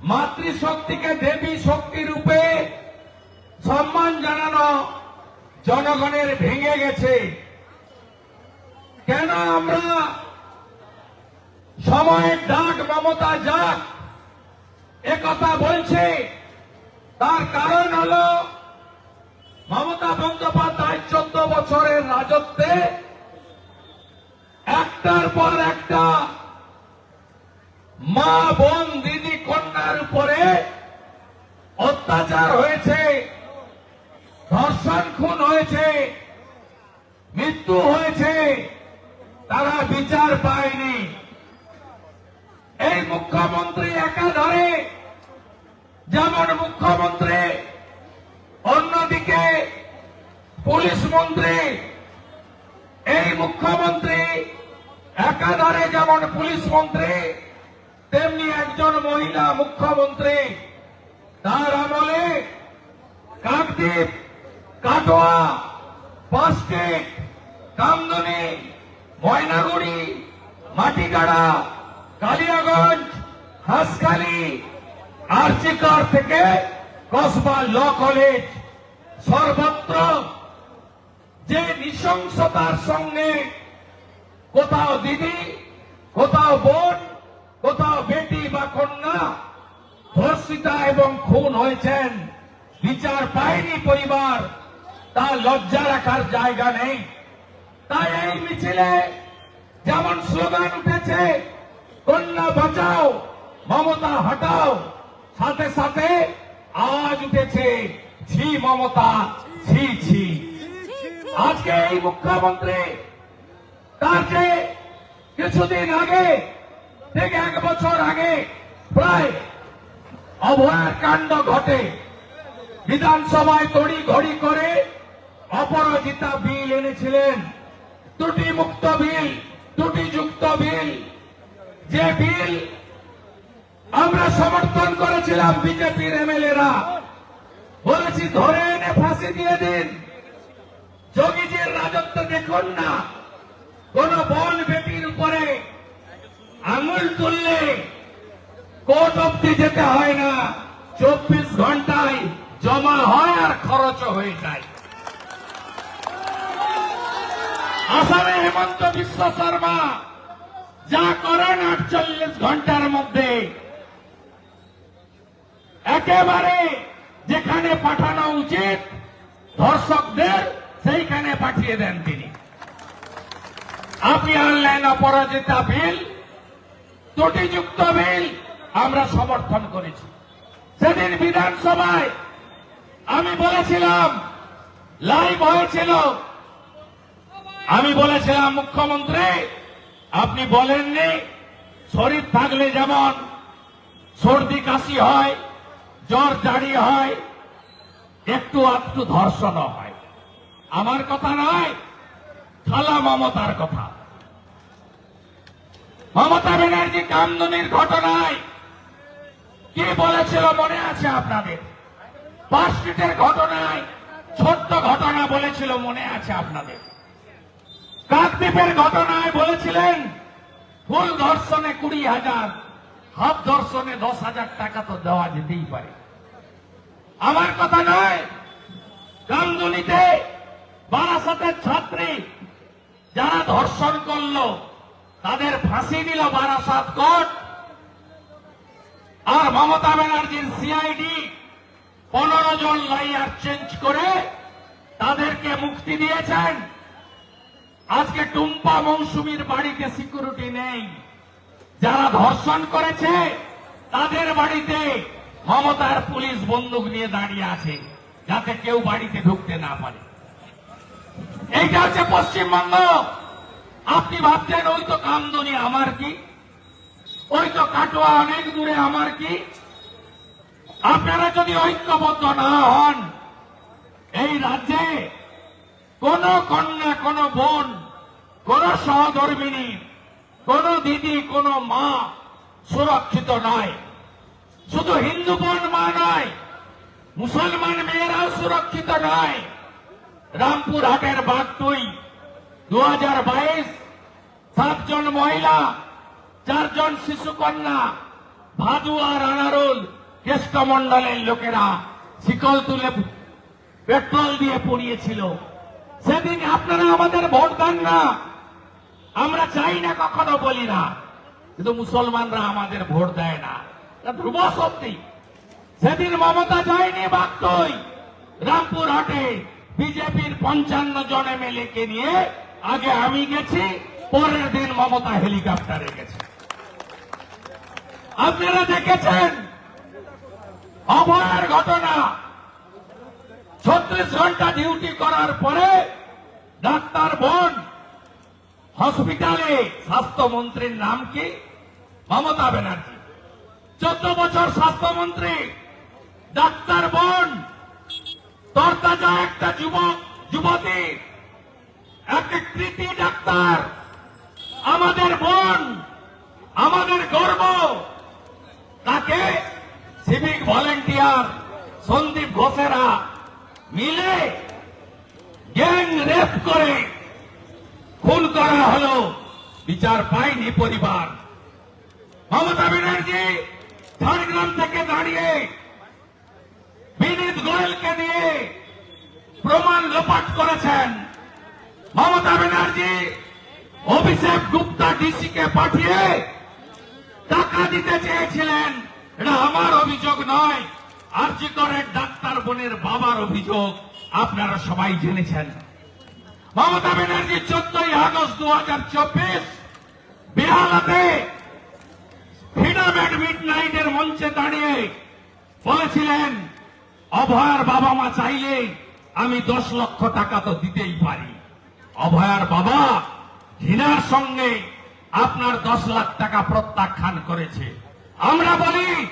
মাতৃশক্তিকে দেবী শক্তি রূপে সম্মান জানানো জনগণের ভেঙে গেছে। কেন আমরা সময়ের ডাক মমতা যাক? একথা বলছে। তার কারণ হল মমতা বন্দ্যোপাধ্যায় চোদ্দ বছরের রাজত্বে একটার পর একটা মা বোন অত্যাচার হয়েছে। ধর্ষণ খুন হয়েছে। মৃত্যু হয়েছে। তারা বিচার পায়নি। এই মুখ্যমন্ত্রী একাধারে যেমন মুখ্যমন্ত্রী, অন্যদিকে পুলিশ মন্ত্রী। এই মুখ্যমন্ত্রী একাধারে যেমন পুলিশ মন্ত্রী, তেমনি একজন মহিলা মুখ্যমন্ত্রী। তার আমলে কাকদ্বীপ, কাটোয়া পাঁচটেক কামদুনি, ময়নাগুড়ি, মাটিগাড়া, কালিয়াগঞ্জ, হাঁসখালি, আর্চিকর থেকে কসবা ল কলেজ সর্বত্র যে নৃশংসতার সঙ্গে কোথাও দিদি, কোথাও বোন, কোথাও বেটি বা কন্যা ধর্ষিতা এবং খুন হয়েছেন। বিচার পায়নি পরিবার। তা লজ্জা রাখার জায়গা নেই। তাই এই মিছিলে যেমন স্লোগান উঠেছে, কন্যা বাঁচাও, মমতা হটাও। সাথে সাথে আওয়াজ উঠেছে, ছি মমতা, ছি ছি। আজকে এই মুখ্যমন্ত্রী তার যে কিছুদিন আগে, ঠিক এক বছর আগে, প্রায় অভয়ার কাণ্ড ঘটে। বিধানসভায় তড়ি ঘড়ি করে অপরাজিতা বিল এনেছিলেন। ত্রুটি মুক্ত বিল ত্রুটিযুক্ত বিল। যে বিল আমরা সমর্থন করেছিলাম বিজেপির এমএলএরা, বলেছি ধরে এনে ফাঁসি দিয়ে দিন। যোগীজির রাজত্ব দেখুন না। কোন বন বেটির উপরে আঙুল তুললে কোর্ট অব্দি যেতে হয় চব্বিশ ঘন্টায় জমা হয় আর খরচ হয়ে যায়। আসামে হেমন্ত বিশ্ব শর্মা, যা করেন আটচল্লিশ ঘণ্টার মধ্যে। একেবারে যেখানে পাঠানো উচিত, ধর্ষকদের সেইখানে পাঠিয়ে দেন তিনি। আপনি আনলেন অপরাজিতা বিল, ত্রুটিযুক্ত বিল, আমরা সমর্থন করেছি। সেদিন বিধানসভায় আমি বলেছিলাম লাইভ হয়েছিল। আমি বলেছিলাম, মুখ্যমন্ত্রী, আপনি বলেননি, শরীর থাকলে যেমন, সর্দি কাশি হয়, জ্বর জারি হয়, একটু একটু ধর্ষণ হয়। আমার কথা নয়, খালা মমতার কথা। মমতা ব্যানার্জি কামদুনির ঘটনায় কি বলেছিল মনে আছে আপনাদের? পাঁচ স্ট্রিটের ঘটনায় ছোট্ট ঘটনা বলেছিল মনে আছে আপনাদের। কাকদ্বীপের ঘটনায় বলেছিলেন ফুল ধর্ষণে কুড়ি হাজার, হাফ ধর্ষণে দশ হাজার টাকা তো দেওয়া যেতেই পারে। আমার কথা নয় কামদুনিতে বারাসাতের ছাত্রী যারা ধর্ষণ করল, তাদের ফাঁসি দিল বারাসাত কোর্ট। আর মমতা ব্যানার্জির সিআইডি পনেরো জন লাইয়ার চেঞ্জ করে তাদেরকে মুক্তি দিয়েছেন। আজকে টুম্পা মৌসুমীর বাড়িতে সিকিউরিটি নেই। যারা ধর্ষণ করেছে, তাদের বাড়িতে মমতার পুলিশ বন্দুক নিয়ে দাঁড়িয়ে আছে, যাতে কেউ বাড়িতে ঢুকতে না পারে। এইটা হচ্ছে পশ্চিমবঙ্গ। আপনি ভাবছেন ওই তো কামদুনি, আমার কি? ওই তো কাটোয়া অনেক দূরে, আমার কি? আপনারা যদি ঐক্যবদ্ধ না হন, এই রাজ্যে কোন কন্যা, কোন বোন, কোন সহধর্মিনী, কোন দিদি, কোন মা সুরক্ষিত নয়। শুধু হিন্দু বোন, মা নয়, মুসলমান মেয়েরাও সুরক্ষিত নয়। রামপুর হাটের বাগটুই দু হাজার বাইশ, সাতজন মহিলা চারজন শিশু কন্যা ভাদুয়া রানারুল কেষ্টমণ্ডলের লোকেরা শিকল তুলে পেট্রোল দিয়ে পুড়িয়েছিল। সেদিন আপনারা আমাদের ভোট দেন না। আমরা চাই না, কখনো বলি না। কিন্তু মুসলমানরা আমাদের ভোট দেয় না। ধ্রুব সত্যি সেদিন মমতা যায়নি বাগতই রামপুর হাটে বিজেপির পঞ্চান্ন জন এমএলএ কে নিয়ে আগে আমি গেছি, পরের দিন মমতা হেলিকপ্টারে গেছে। আপনারা দেখেছেন? অভয়ের ঘটনা। ছত্রিশ ঘণ্টা ডিউটি করার পরে ডাক্তার বোন হসপিটালে স্বাস্থ্যমন্ত্রীর নাম কি? মমতা ব্যানার্জি। চোদ্দ বছর স্বাস্থ্যমন্ত্রী। ডাক্তার বোন, তরতাজা একটা যুবক, যুবতী। একটা কৃতি ডাক্তার। আমাদের বোন, আমাদের গর্ব। তাকে সিভিক ভলেন্টিয়ার সন্দীপ ঘোষেরা মিলে গ্যাং রেপ করে, খুন করা হলো, বিচার পায়নি পরিবার। মমতা ব্যানার্জি ঝাড়গ্রাম থেকে দাঁড়িয়ে, বিনীত গোয়েলকে দিয়ে প্রমাণ লোপাট করেছেন। মমতা ব্যানার্জি অভিষেক গুপ্তা ডিসিকে পাঠিয়ে টাকা দিতে চেয়েছিলেন। এটা আমার অভিযোগ নয়। আরজি করের ডাক্তার বোনের বাবার অভিযোগ। আপনারা সবাই জেনেছেন। মমতা ব্যানার্জি চোদ্দই আগস্ট দু হাজার চব্বিশ বেহালাতে ফ্রিডম মিড নাইটের মঞ্চে দাঁড়িয়ে বলেছিলেন, অভয়ার বাবা মা চাইলে আমি দশ লক্ষ টাকা তো দিতেই পারি। অভয়ার বাবা ঘৃণার সঙ্গে আপনার দশ লাখ টাকা প্রত্যাখ্যান করেছে। আমরা বলি,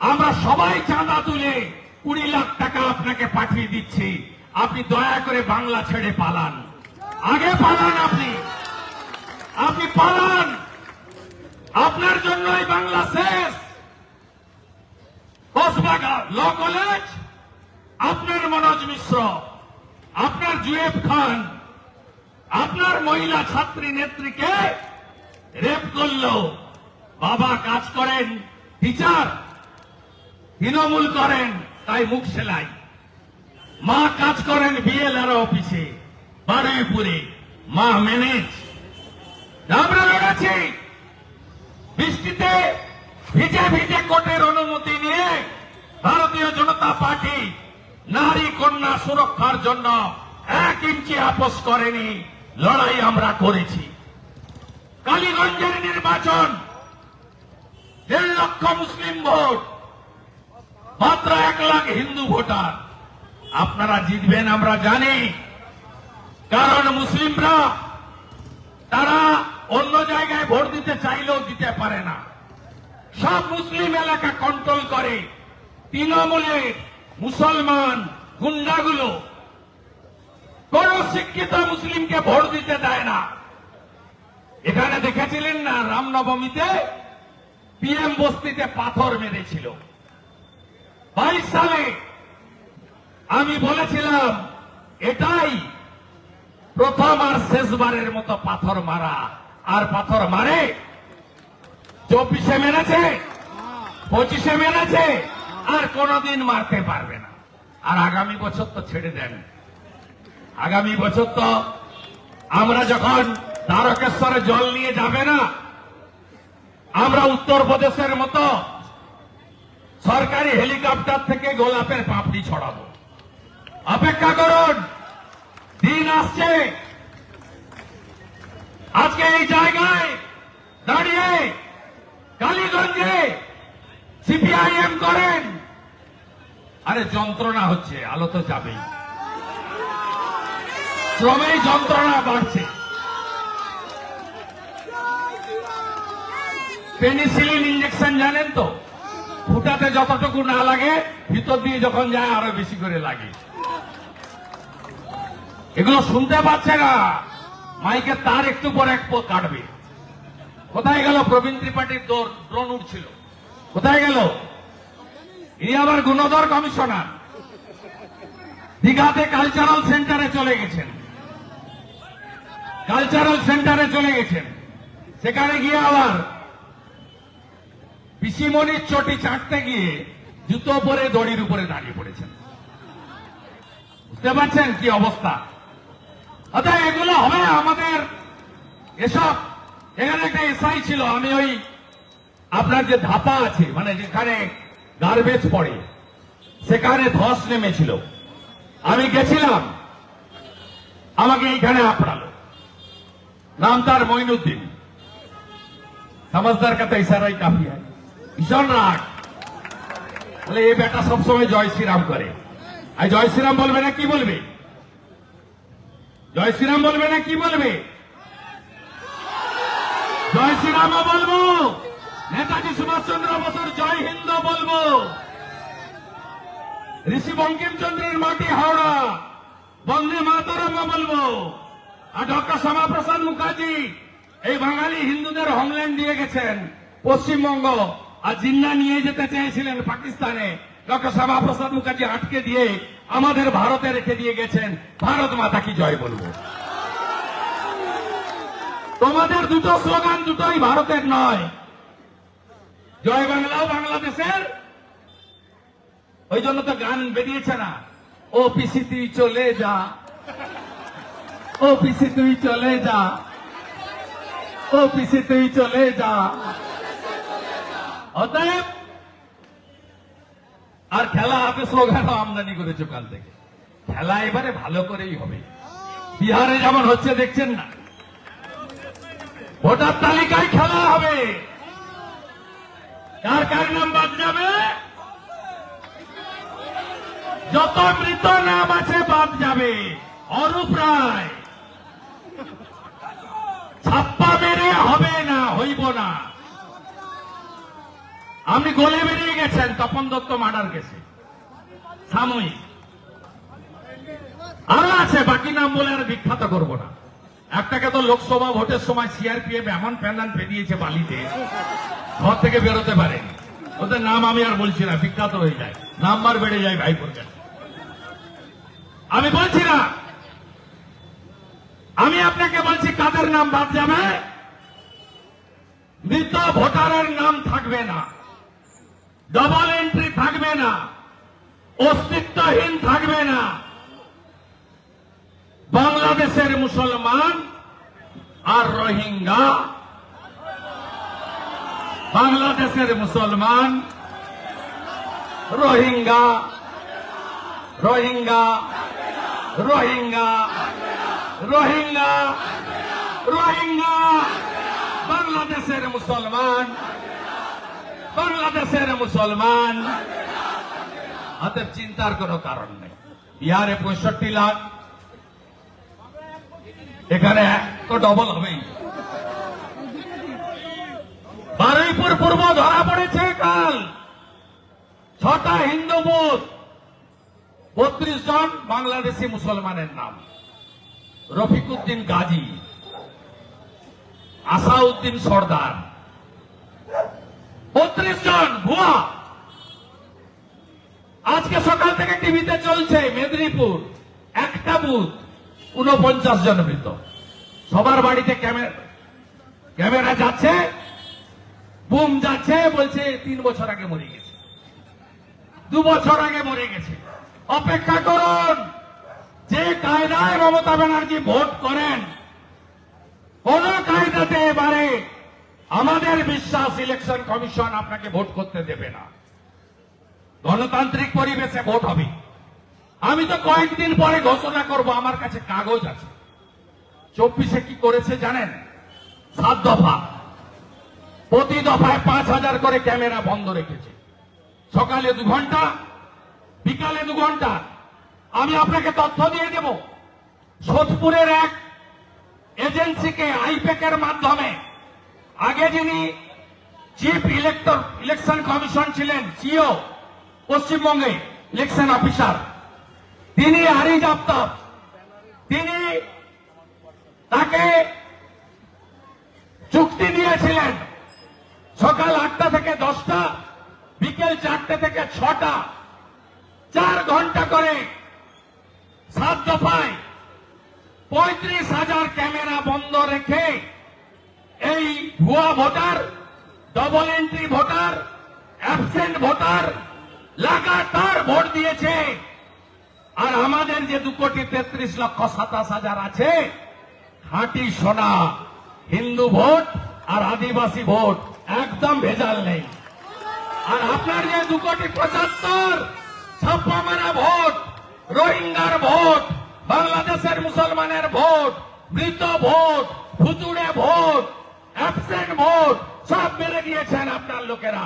আমরা সবাই চাঁদা তুলে কুড়ি লাখ টাকা আপনাকে পাঠিয়ে দিচ্ছি। আপনি দয়া করে বাংলা ছেড়ে পালান। আগে পালান আপনি। আপনি পালান। আপনার জন্যই বাংলা শেষ। কসবাগা ল কলেজ, আপনার মনোজ মিশ্র, আপনার জুয়েব খান, আপনার মহিলা ছাত্রী নেত্রীকে রেপ করল। বাবা কাজ করেন টিচার তৃণমূল করেন, তাই মুখ সেলাই। মা কাজ করেন বিএলআর অফিসে, বারুইপুরে। মা ম্যানেজ। আমরা লড়েছি। বৃষ্টিতে ভিজে ভিজে কোর্টের অনুমতি নিয়ে ভারতীয় জনতা পার্টি নারী কন্যা সুরক্ষার জন্য এক ইঞ্চি আপোষ করেনি। লড়াই আমরা করেছি। কালীগঞ্জের নির্বাচন। দেড় লক্ষ মুসলিম ভোট, মাত্র এক লাখ হিন্দু ভোটার। আপনারা জিতবেন, আমরা জানি। কারণ মুসলিমরা, তারা অন্য জায়গায় ভোট দিতে চাইলেও দিতে পারে না। সব মুসলিম এলাকা কন্ট্রোল করে। তৃণমূলের মুসলমান গুন্ডাগুলো, কোন শিক্ষিত মুসলিমকে ভোট দিতে দেয় না। এখানে দেখেছিলেন না, রামনবমীতে পিএম বস্তিতে পাথর মেরেছিল। বাইশ সালে আমি বলেছিলাম, এটাই প্রথম আর শেষবারের মতো পাথর মারা। আর পাথর মারে? চব্বিশে মেরেছে পঁচিশে মেরেছে আর কোনদিন মারতে পারবে না। আর আগামী বছর তো ছেড়ে দেন। আগামী বছর তো আমরা যখন দ্বারকেশ্বরে জল নিয়ে যাবে না। আমরা উত্তরপ্রদেশের মতো সরকারি হেলিকপ্টার থেকে গোলাপের পাপড়ি ছড়াবো। অপেক্ষা করুন, দিন আসছে। আজকে এই জায়গায় দাঁড়িয়ে কালীগঞ্জে সিপিআইএম করেন। আরে যন্ত্রণা হচ্ছে, আলো তো যাবেই। ক্রমেই যন্ত্রণা বাড়ছে। পেনিসিলিন ইঞ্জেকশন জানেন তো? ফুটাতে যতটুকু না লাগে, ভিতর দিয়ে যখন যায় আরও বেশি করে লাগে। এগুলো শুনতে পাচ্ছে না। মাইকে তার একটু পর এক পো কাটবে। কোথায় গেল প্রবীণ ত্রিপাঠীর ড্রোন উঠছিল কোথায় গেল? ইনি আবার গুণধর কমিশনার। দীঘাতে কালচারাল সেন্টারে চলে গেছেন। কালচারাল সেন্টারে চলে গেছেন। সেখানে গিয়ে আবার পিসিমণির চটি চাটতে গিয়ে জুতো পরে দড়ির উপরে দাঁড়িয়ে পড়েছেন বুঝতে পারছেন কি অবস্থা অর্থাৎ এগুলো হবে আমাদের এসব এখানে একটা এসআই ছিল আমি ওই আপনার যে ধাপা আছে মানে যেখানে গার্বেজ পড়ে সেখানে ধস নেমেছিল আমি গেছিলাম আমাকে এইখানে আপনালো নাম তার মইনুদ্দিন समझदार का तो इशारा ही काफी है রাগ বলে এই বেটা সবসময় জয় শ্রীরাম করে। আর জয় শ্রীরাম বলবে না, কি বলবে? জয় শ্রীরাম বলবে না, কি বলবে? জয় শ্রীরামও বলব, নেতাজি সুভাষচন্দ্র বসুর জয় হিন্দ বলব। ঋষি বঙ্কিমচন্দ্রের মাটি হাওড়া, বন্দে মাতরম বলব। আর ডক্টর শ্যামাপ্রসাদ মুখার্জি, এই বাঙালি হিন্দুদের হোমল্যান্ড দিয়ে গেছেন, পশ্চিমবঙ্গ। আর জিন্না নিয়ে যেতে চেয়েছিলেন পাকিস্তানে। ডক্টর শ্যামাপ্রসাদ মুখার্জি আটকে দিয়ে আমাদের ভারতে রেখে দিয়ে গেছেন। ভারত মাতা কি জয় বলব? তোমাদের দুটো স্লোগান দুটোই ভারতের নয়। জয় বাংলাও বাংলাদেশের। ওই জন্য তো গান বেরিয়েছে না। ও পিসি তুই চলে যা। ও পিসি তুই চলে যা। ও পিসি তুই চলে যা। অতএব আর খেলা হাতে স্লোগানও আমদানি করেছে কাল থেকে। খেলা এবারে ভালো করেই হবে। বিহারে যেমন হচ্ছে, দেখছেন না? ভোটার তালিকায় খেলা হবে। কার কার নাম বাদ যাবে? যত মৃত নাম আছে বাদ যাবে। অরূপ রায়। ছাপ্পা মেরে হবে না, হইব না। আপনি গলে বেরিয়ে গেছেন, তপন দত্ত মার্ডার গেছে সাময়িক। আরও আছে, বাকি নাম বলে আর বিখ্যাত করব না। একটাকে তো লোকসভা ভোটের সময় সিআরপিএফ এমন প্যান্ডান পেরিয়েছে বালিতে, ঘর থেকে বেরোতে পারেনি। ওদের নাম আমি আর বলছি না, বিখ্যাত হয়ে যায়। নাম্বার বেড়ে যায় ভাইপোর কাছে। আমি বলছি না। আমি আপনাকে বলছি, কাদের নাম বাদ যাবে? মৃত ভোটারের নাম থাকবে না। ডবল এন্ট্রি থাকবে না। অস্তিত্বহীন থাকবে না। বাংলাদেশের মুসলমান আর রোহিঙ্গা। বাংলাদেশের মুসলমান, রোহিঙ্গা রোহিঙ্গা রোহিঙ্গা রোহিঙ্গা রোহিঙ্গা। বাংলাদেশের মুসলমান মুসলমান। অতএব চিন্তার কোনো কারণ নেই। বিহারে পঁয়ষট্টি লাখ। এখানে তো ডবল হবেই। বারুইপুর পূর্ব ধরা পড়েছে কাল। ছটা হিন্দু বুথ বত্রিশ জন বাংলাদেশি মুসলমানের নাম। রফিকুদ্দিন গাজী, আসাউদ্দিন সর্দার। বত্রিশ জন, ভুয়া। আজকে সকাল থেকে টিভিতে চলছে মেদিনীপুর, একটা বুথ উনপঞ্চাশ জন মৃত। সবার বাড়িতে ক্যামেরা যাচ্ছে, বুম যাচ্ছে, বলছে তিন বছর আগে মরে গেছে। দু বছর আগে মরে গেছে। অপেক্ষা করুন, যে কায়দায় মমতা ব্যানার্জি ভোট করেন, কোন কায়দাতে এবারে আমাদের বিশ্বাস ইলেকশন কমিশন আপনাকে ভোট করতে দেবে না। গণতান্ত্রিক পরিবেশে ভোট হবে। আমি তো কয়েকদিন পরে ঘোষণা করব, আমার কাছে কাগজ আছে। চব্বিশে কি করেছে জানেন? সাত দফা। প্রতি দফায় পাঁচ হাজার করে ক্যামেরা বন্ধ রেখেছে। সকালে দু ঘণ্টা, বিকালে দু ঘণ্টা। আমি আপনাকে তথ্য দিয়ে দেব। সোদপুরের এক এজেন্সিকে আইপ্যাকের মাধ্যমে আগে যিনি চিফ ইলেক্টর ইলেকশন কমিশন ছিলেন সিও পশ্চিমবঙ্গে ইলেকশন অফিসার তিনি হারিজ আফতাব তিনি তাকে চুক্তি দিয়েছিলেন সকাল আটটা থেকে দশটা, বিকেল চারটে থেকে ছটা। চার ঘণ্টা করে সাত দফায় পঁয়ত্রিশ হাজার ক্যামেরা বন্ধ রেখে এই ভুয়া voter double entry voter absent voter লাগাতার ভোট দিয়েছে। আর আমাদের যে দু কোটি তেত্রিশ লক্ষ সাতাশ হাজার আছে, খাঁটি সোনা, হিন্দু ভোট আর আদিবাসী ভোট, একদম ভেজাল নেই। আর আপনার যে দু কোটি পঁচাত্তর ছাপ্পা মারা ভোট, রোহিঙ্গার ভোট, বাংলাদেশের মুসলমানের ভোট মৃত ভোট ফুতুড়ে ভোট অ্যাবসেন্ট ভোট সব মেরে দিয়েছেন আপনার লোকেরা।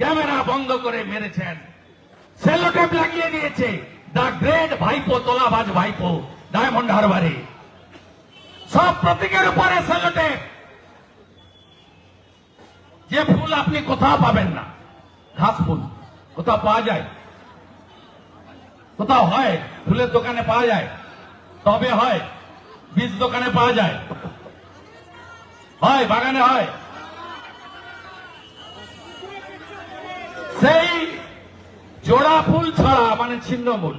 ক্যামেরা বন্ধ করে মেরেছেন। সেলোটেপ লাগিয়ে দিয়েছে। দা গ্রেট ভাইপো, তোলাবাজ ভাইপো, ডায়মন্ড হারবারে। সব প্রতীকের উপরে সেলোটেপ। যে ফুল আপনি কোথাও পাবেন না, ঘাস ফুল, কোথাও পাওয়া যায়। কোথাও হয়, ফুলের দোকানে পাওয়া যায়, তবে হয়, বীজ দোকানে পাওয়া যায়। হয় বাগানে হয়। সেই জোড়া ফুল ছড়া মানে ছিন্নমূল।